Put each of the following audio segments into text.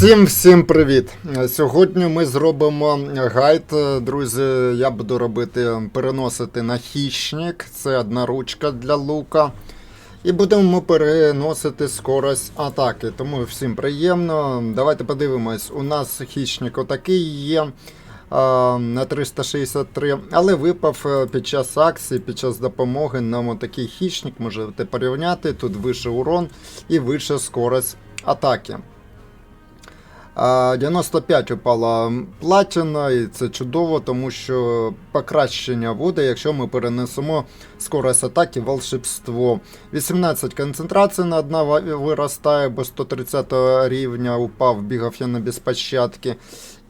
Всім всім привіт! Сьогодні ми зробимо гайд, друзі. Я буду робити переносити на хищник. Це одна ручка для лука. І будемо переносити скорость атаки. Тому всім приємно. Давайте подивимось. У нас хищник отакий є на 363, але випав е, під час акції, під час допомоги нам отакий хищник. Можете порівняти. Тут вищий урон і вища скорость атаки. А, 95 упала платіна, і це чудово, тому що покращення буде, якщо ми перенесемо скорость атаки волшебство. 18 концентрацій на одна виростає, бо 130 рівня упав, бігав я на безпощадки.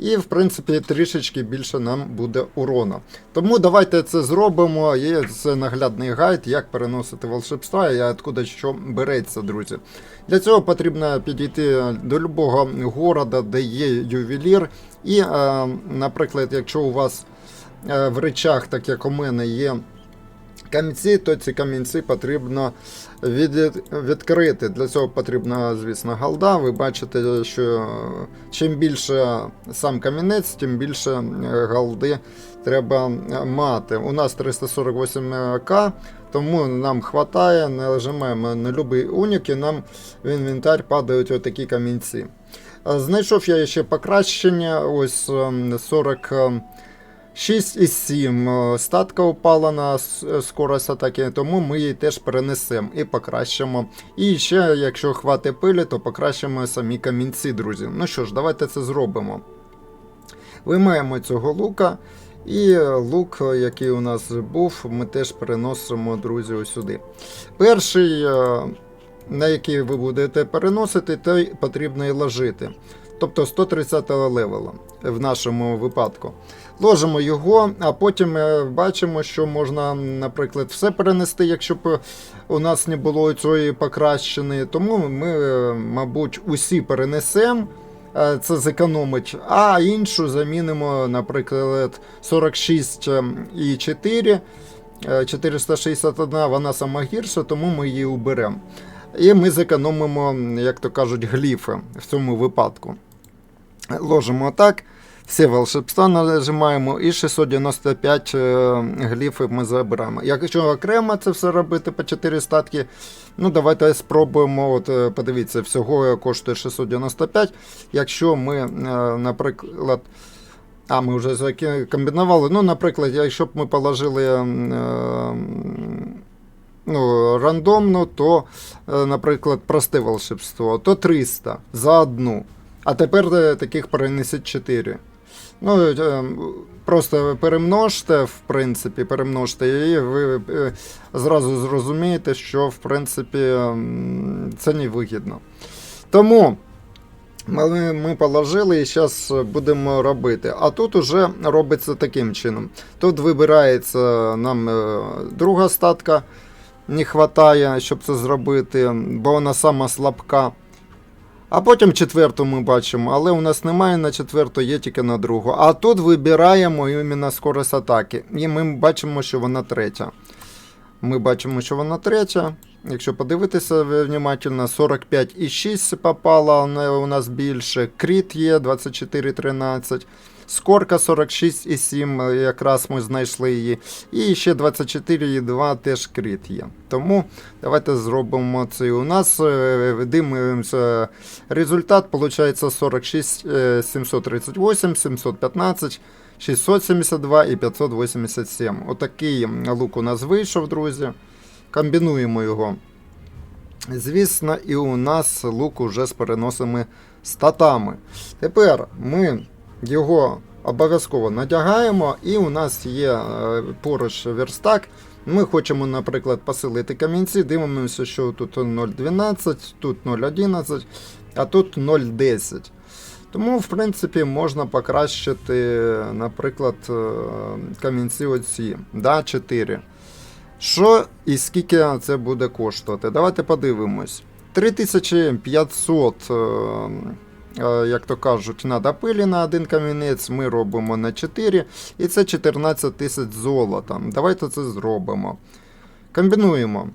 І, в принципі, трішечки більше нам буде урона. Тому давайте це зробимо. Є це наглядний гайд, як переносити волшебства і откуда що береться, друзі. Для цього потрібно підійти до любого города, де є ювелір. І, е, наприклад, якщо у вас е, в речах, так як у мене, є Камінці, то ці камінці потрібно від, відкрити. Для цього потрібна, звісно, галда. Ви бачите, що чим більше сам камінець, тим більше галди треба мати. У нас 348к, тому нам вистачає, нажимаємо на будь-який унік і нам в інвентар падають отакі камінці. Знайшов я ще покращення, ось 40. 6,7 е, Статка упала на е, скорость атаки, тому ми її теж перенесемо і покращимо. І ще, якщо хватить пилі, то покращимо самі камінці, друзі. Ну що ж, давайте це зробимо. Виймаємо цього лука. І лук, е, який у нас був, ми теж переносимо, друзі, сюди. Перший, на який ви будете переносити, той потрібно і ложити. Тобто 130 левела в нашому випадку. Ложимо його, а потім е, бачимо, що можна, наприклад, все перенести, якщо б у нас не було цієї покращеної. Тому ми, е, мабуть, усі перенесемо. е, Це зекономить, а іншу замінимо, наприклад, 46,4. е, 461, вона сама гірша, тому ми її уберемо. І ми зекономимо, як то кажуть, гліфи в цьому випадку. Ложимо так. Всі волшебства нажимаємо і 695 е, гліфів ми забираємо. Якщо окремо це все робити по 4 статки, ну давайте спробуємо. От, е, подивіться, всього коштує 695. Якщо ми, е, наприклад, а, ми вже комбінували. Ну, наприклад, якщо б ми положили ну, рандомно, то, наприклад, просте волшебство, то 300 за одну. А тепер е, таких перенесіть 4. Ну, е, просто перемножте, в принципі, перемножте, і ви е, зразу зрозумієте, що в принципі це не вигідно. Тому ми, ми положили і зараз будемо робити. А тут уже робиться таким чином. Тут вибирається нам е, друга статка, не вистачає, щоб це зробити, бо вона сама слабка. А потім четверту ми бачимо, але у нас немає на четверту, є тільки на другу. А тут вибираємо іменно скорость атаки. І ми бачимо, що вона третя. Ми бачимо, що вона третя. Якщо подивитися внимательно, 45,6 попало у нас більше. Кріт є 24,13. Скорка 46,7, якраз ми знайшли її. І ще 24,2 теж кріт є. Тому давайте зробимо це. У нас е, дивимося результат, виходить 46, е, 738, 715. 672 і 587. Отакий лук у нас вийшов, друзі. Комбінуємо його. Звісно, і у нас лук уже з переносими статами. Тепер ми його обов'язково надягаємо, і у нас є е, поруч верстак. Ми хочемо, наприклад, посилити камінці, дивимося, що тут 0,12, тут 0,11, а тут 0,10. Тому, в принципі, можна покращити, наприклад, е, камінці оці, да, 4. Що і скільки це буде коштувати? Давайте подивимось. 3500, е, е, як то кажуть, треба пилі на один камінець, ми робимо на 4, і це 14 тисяч золота. Давайте це зробимо. Комбінуємо.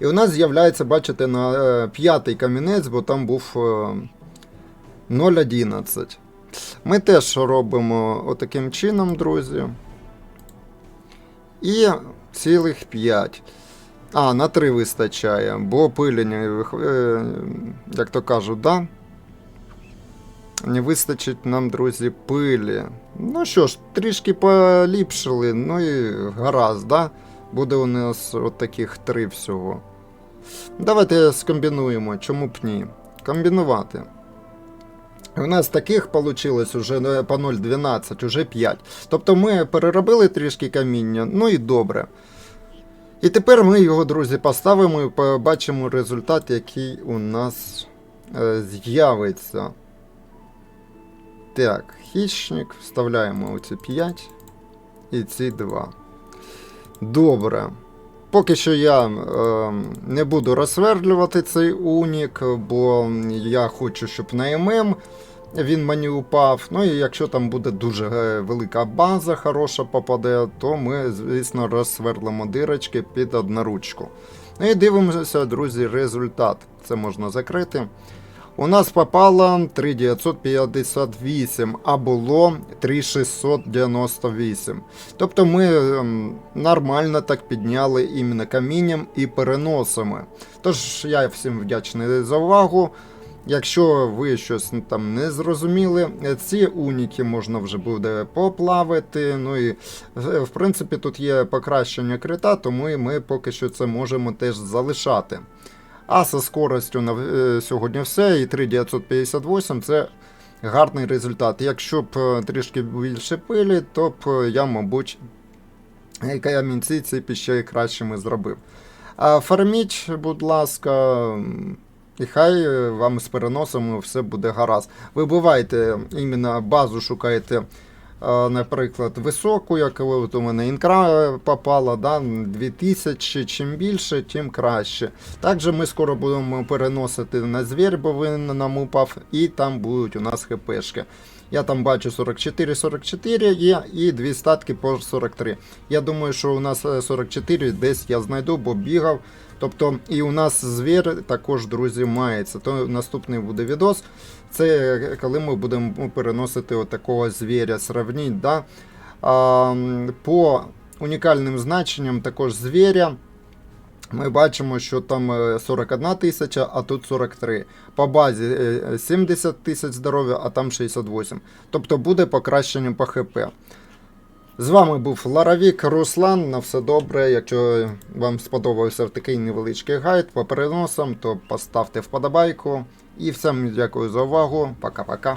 І у нас з'являється, бачите, на е, п'ятий камінець, бо там був. е, 0,11. Ми теж робимо отаким чином, друзі. І цілих 5. А, на 3 вистачає, бо опилення, е, як то кажуть, да? Не вистачить нам, друзі, пилі. Ну що ж, трішки поліпшили, ну і гаразд, да? Буде у нас от таких три всього. Давайте скомбінуємо, чому б ні. Комбінувати. У нас таких вийшло вже ну, по 0,12, уже 5. Тобто ми переробили трішки каміння, ну і добре. І тепер ми його, друзі, поставимо і побачимо результат, який у нас е, з'явиться. Так, хищник, вставляємо оці 5 і ці 2. Добре. Поки що я е, не буду розсвердлювати цей унік, бо я хочу, щоб на ММ він мені упав. Ну і якщо там буде дуже е, велика база хороша попаде, то ми, звісно, розсверлимо дирочки під одноручку. Ну і дивимося, друзі, результат. Це можна закрити. У нас попало 3958, а було 3698. Тобто ми ем, нормально так підняли іменно камінням і переносами. Тож я всім вдячний за увагу. Якщо ви щось там не зрозуміли, ці уніки можна вже буде поплавити. Ну і е, в принципі тут є покращення крита, тому і ми поки що це можемо теж залишати. А зі скоростю на е, сьогодні все. І 3958 це гарний результат. Якщо б е, трішки більше пилі, то б е, я, мабуть, камінці ці б ще кращими зробив. А фарміть, будь ласка, і хай вам з переносом все буде гаразд. Вибивайте іменно базу, шукайте. Наприклад, високу, як от у мене інкра попала, да, 2000, чим більше, тим краще. Також ми скоро будемо переносити на звір, бо він нам упав, і там будуть у нас хпшки. Я там бачу 44-44 є і дві статки по 43. Я думаю, що у нас е, 44 десь я знайду, бо бігав. Тобто і у нас звір також, друзі, мається. То наступний буде відос. Це коли ми будемо переносити отакого звіря. Сравніть, да? а, по унікальним значенням також звіря. Ми бачимо, що там е, 41 тисяча, а тут 43. По базі е, 70 тисяч здоров'я, а там 68. Тобто буде покращення по ХП. З вами був Ларавік Руслан. На все добре. Якщо вам сподобався такий невеличкий гайд по переносам, то поставте вподобайку. І всім дякую за увагу. Пока-пока.